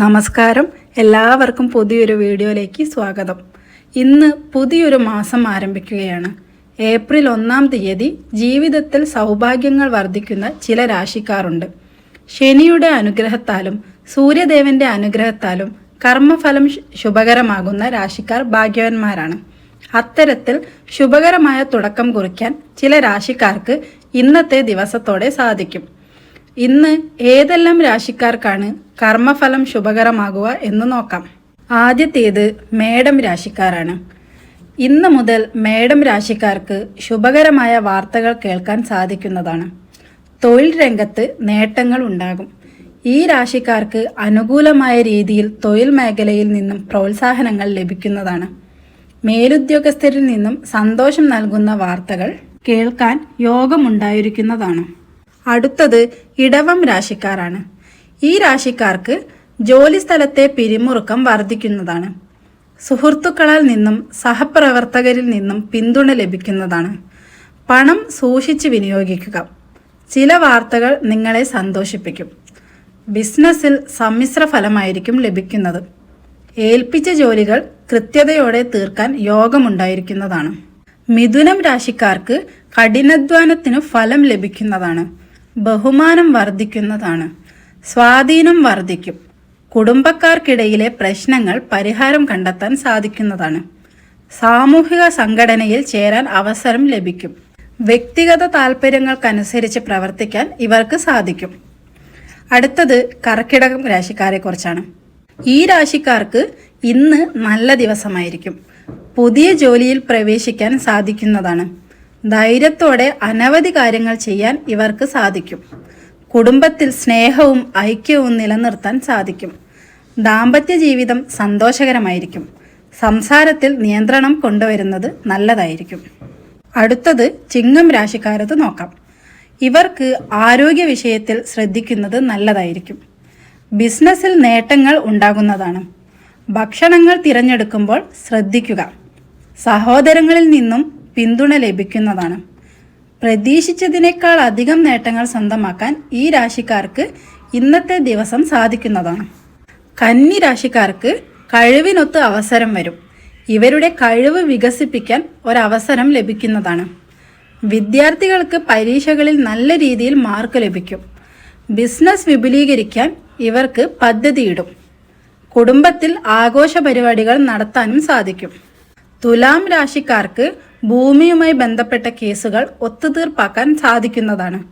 നമസ്കാരം. എല്ലാവർക്കും പുതിയൊരു വീഡിയോയിലേക്ക് സ്വാഗതം. ഇന്ന് പുതിയൊരു മാസം ആരംഭിക്കുകയാണ്. ഏപ്രിൽ ഒന്നാം തീയതി ജീവിതത്തിൽ സൗഭാഗ്യങ്ങൾ വർദ്ധിക്കുന്ന ചില രാശിക്കാരുണ്ട്. ശനിയുടെ അനുഗ്രഹത്താലും സൂര്യദേവന്റെ അനുഗ്രഹത്താലും കർമ്മഫലം ശുഭകരമാകുന്ന രാശിക്കാർ ഭാഗ്യവാന്മാരാണ്. അത്തരത്തിൽ ശുഭകരമായ തുടക്കം കുറിക്കാൻ ചില രാശിക്കാർക്ക് ഇന്നത്തെ ദിവസത്തോടെ സാധിക്കും. ഇന്ന് ഏതെല്ലാം രാശിക്കാർക്കാണ് കർമ്മഫലം ശുഭകരമാകുക എന്ന് നോക്കാം. ആദ്യത്തേത് മേടം രാശിക്കാരാണ്. ഇന്ന് മുതൽ മേടം രാശിക്കാർക്ക് ശുഭകരമായ വാർത്തകൾ കേൾക്കാൻ സാധിക്കുന്നതാണ്. തൊഴിൽ രംഗത്ത് നേട്ടങ്ങൾ ഉണ്ടാകും. ഈ രാശിക്കാർക്ക് അനുകൂലമായ രീതിയിൽ തൊഴിൽ മേഖലയിൽ നിന്നും പ്രോത്സാഹനങ്ങൾ ലഭിക്കുന്നതാണ്. മേലുദ്യോഗസ്ഥരിൽ നിന്നും സന്തോഷം നൽകുന്ന വാർത്തകൾ കേൾക്കാൻ യോഗമുണ്ടായിരിക്കുന്നതാണ്. അടുത്തത് ഇടവം രാശിക്കാരാണ്. ഈ രാശിക്കാർക്ക് ജോലി സ്ഥലത്തെ പിരിമുറുക്കം വർദ്ധിക്കുന്നതാണ്. സുഹൃത്തുക്കളാൽ നിന്നും സഹപ്രവർത്തകരിൽ നിന്നും പിന്തുണ ലഭിക്കുന്നതാണ്. പണം സൂക്ഷിച്ച് വിനിയോഗിക്കുക. ചില വാർത്തകൾ നിങ്ങളെ സന്തോഷിപ്പിക്കും. ബിസിനസ്സിൽ സമ്മിശ്ര ഫലമായിരിക്കും ലഭിക്കുന്നത്. ഏൽപ്പിച്ച ജോലികൾ കൃത്യതയോടെ തീർക്കാൻ യോഗമുണ്ടായിരിക്കുന്നതാണ്. മിഥുനം രാശിക്കാർക്ക് കഠിനാധ്വാനത്തിനു ഫലം ലഭിക്കുന്നതാണ്. ബഹുമാനം വർദ്ധിക്കുന്നതാണ്. സ്വാധീനം വർദ്ധിക്കും. കുടുംബക്കാർക്കിടയിലെ പ്രശ്നങ്ങൾ പരിഹാരം കണ്ടെത്താൻ സാധിക്കുന്നതാണ്. സാമൂഹിക സംഘടനയിൽ ചേരാൻ അവസരം ലഭിക്കും. വ്യക്തിഗത താല്പര്യങ്ങൾക്കനുസരിച്ച് പ്രവർത്തിക്കാൻ ഇവർക്ക് സാധിക്കും. അടുത്തത് കർക്കിടകം രാശിക്കാരെ കുറിച്ചാണ് ഈ രാശിക്കാർക്ക് ഇന്ന് നല്ല ദിവസമായിരിക്കും. പുതിയ ജോലിയിൽ പ്രവേശിക്കാൻ സാധിക്കുന്നതാണ്. ധൈര്യത്തോടെ അനവധി കാര്യങ്ങൾ ചെയ്യാൻ ഇവർക്ക് സാധിക്കും. കുടുംബത്തിൽ സ്നേഹവും ഐക്യവും നിലനിർത്താൻ സാധിക്കും. ദാമ്പത്യ ജീവിതം സന്തോഷകരമായിരിക്കും. സംസാരത്തിൽ നിയന്ത്രണം കൊണ്ടുവരുന്നത് നല്ലതായിരിക്കും. അടുത്തത് ചിങ്ങം രാശിക്കാരത് നോക്കാം. ഇവർക്ക് ആരോഗ്യ വിഷയത്തിൽ ശ്രദ്ധിക്കുന്നത് നല്ലതായിരിക്കും. ബിസിനസ്സിൽ നേട്ടങ്ങൾ ഉണ്ടാകുന്നതാണ്. ഭക്ഷണങ്ങൾ തിരഞ്ഞെടുക്കുമ്പോൾ ശ്രദ്ധിക്കുക. സഹോദരങ്ങളിൽ നിന്നും പിന്തുണ ലഭിക്കുന്നതാണ്. പ്രതീക്ഷിച്ചതിനേക്കാൾ അധികം നേട്ടങ്ങൾ സ്വന്തമാക്കാൻ ഈ രാശിക്കാർക്ക് ഇന്നത്തെ ദിവസം സാധിക്കുന്നതാണ്. കന്നി രാശിക്കാർക്ക് കഴിവിനൊത്ത് അവസരം വരും. ഇവരുടെ കഴിവ് വികസിപ്പിക്കാൻ ഒരവസരം ലഭിക്കുന്നതാണ്. വിദ്യാർത്ഥികൾക്ക് പരീക്ഷകളിൽ നല്ല രീതിയിൽ മാർക്ക് ലഭിക്കും. ബിസിനസ് വിപുലീകരിക്കാൻ ഇവർക്ക് പദ്ധതിയിടും. കുടുംബത്തിൽ ആഘോഷ പരിപാടികൾ നടത്താനും സാധിക്കും. തുലാം രാശിക്കാർക്ക് ഭൂമിയുമായി ബന്ധപ്പെട്ട കേസുകൾ ഒത്തുതീർപ്പാക്കാൻ സാധിക്കുന്നതാണ്.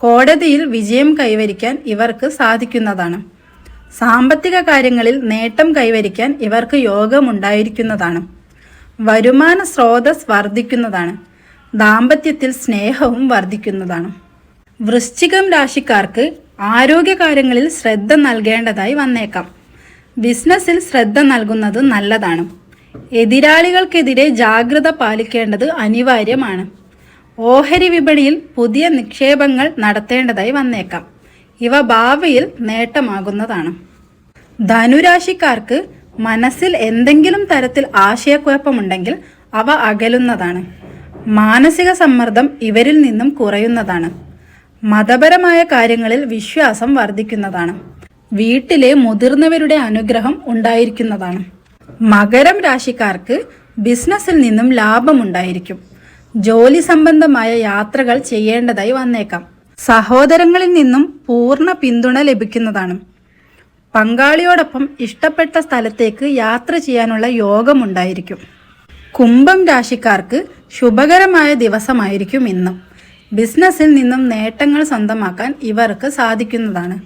കോടതിയിൽ വിജയം കൈവരിക്കാൻ ഇവർക്ക് സാധിക്കുന്നതാണ്. സാമ്പത്തിക കാര്യങ്ങളിൽ നേട്ടം കൈവരിക്കാൻ ഇവർക്ക് യോഗമുണ്ടായിരിക്കുന്നതാണ്. വരുമാന സ്രോതസ് വർദ്ധിക്കുന്നതാണ്. ദാമ്പത്യത്തിൽ സ്നേഹവും വർദ്ധിക്കുന്നതാണ്. വൃശ്ചികം രാശിക്കാർക്ക് ആരോഗ്യകാര്യങ്ങളിൽ ശ്രദ്ധ നൽകേണ്ടതായി വന്നേക്കാം. ബിസിനസ്സിൽ ശ്രദ്ധ നൽകുന്നത് നല്ലതാണ്. എതിരാളികൾക്കെതിരെ ജാഗ്രത പാലിക്കേണ്ടത് അനിവാര്യമാണ്. ഓഹരി വിപണിയിൽ പുതിയ നിക്ഷേപങ്ങൾ നടത്തേണ്ടതായി വന്നേക്കാം. ഇവ ഭാവിയിൽ നേട്ടമാകുന്നതാണ്. ധനുരാശിക്കാർക്ക് മനസ്സിൽ എന്തെങ്കിലും തരത്തിൽ ആശയക്കുഴപ്പമുണ്ടെങ്കിൽ അവ അകലുന്നതാണ്. മാനസിക സമ്മർദ്ദം ഇവരിൽ നിന്നും കുറയുന്നതാണ്. മതപരമായ കാര്യങ്ങളിൽ വിശ്വാസം വർദ്ധിക്കുന്നതാണ്. വീട്ടിലെ മുതിർന്നവരുടെ അനുഗ്രഹം ഉണ്ടായിരിക്കുന്നതാണ്. മകരം രാശിക്കാർക്ക് ബിസിനസ്സിൽ നിന്നും ലാഭമുണ്ടായിരിക്കും. ജോലി സംബന്ധമായ യാത്രകൾ ചെയ്യേണ്ടതായി വന്നേക്കാം. സഹോദരങ്ങളിൽ നിന്നും പൂർണ പിന്തുണ ലഭിക്കുന്നതാണ്. പങ്കാളിയോടൊപ്പം ഇഷ്ടപ്പെട്ട സ്ഥലത്തേക്ക് യാത്ര ചെയ്യാനുള്ള യോഗമുണ്ടായിരിക്കും. കുംഭം രാശിക്കാർക്ക് ശുഭകരമായ ദിവസമായിരിക്കും ഇന്നും. ബിസിനസ്സിൽ നിന്നും നേട്ടങ്ങൾ സ്വന്തമാക്കാൻ ഇവർക്ക് സാധിക്കുന്നതാണ്.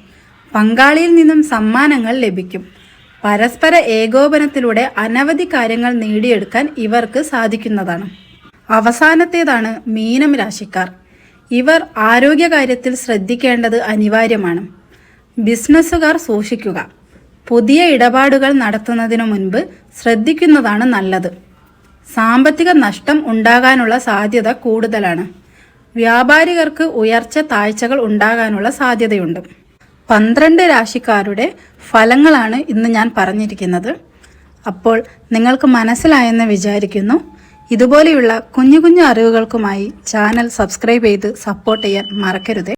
പങ്കാളിയിൽ നിന്നും സമ്മാനങ്ങൾ ലഭിക്കും. പരസ്പര ഏകോപനത്തിലൂടെ അനവധി കാര്യങ്ങൾ നേടിയെടുക്കാൻ ഇവർക്ക് സാധിക്കുന്നതാണ്. അവസാനത്തേതാണ് മീനം രാശിക്കാർ. ഇവർ ആരോഗ്യകാര്യത്തിൽ ശ്രദ്ധിക്കേണ്ടത് അനിവാര്യമാണ്. ബിസിനസ്സുകാർ സൂക്ഷിക്കുക. പുതിയ ഇടപാടുകൾ നടത്തുന്നതിനു മുൻപ് ശ്രദ്ധിക്കുന്നതാണ് നല്ലത്. സാമ്പത്തിക നഷ്ടം ഉണ്ടാകാനുള്ള സാധ്യത കൂടുതലാണ്. വ്യാപാരികർക്ക് ഉയർച്ച താഴ്ചകൾ ഉണ്ടാകാനുള്ള സാധ്യതയുണ്ട്. പന്ത്രണ്ട് രാശിക്കാരുടെ ഫലങ്ങളാണ് ഇന്ന് ഞാൻ പറഞ്ഞിരിക്കുന്നത്. അപ്പോൾ നിങ്ങൾക്ക് മനസ്സിലായെന്ന് വിചാരിക്കുന്നു. ഇതുപോലെയുള്ള കുഞ്ഞു കുഞ്ഞു അറിവുകൾക്കുമായി ചാനൽ സബ്സ്ക്രൈബ് ചെയ്ത് സപ്പോർട്ട് ചെയ്യാൻ മറക്കരുത്.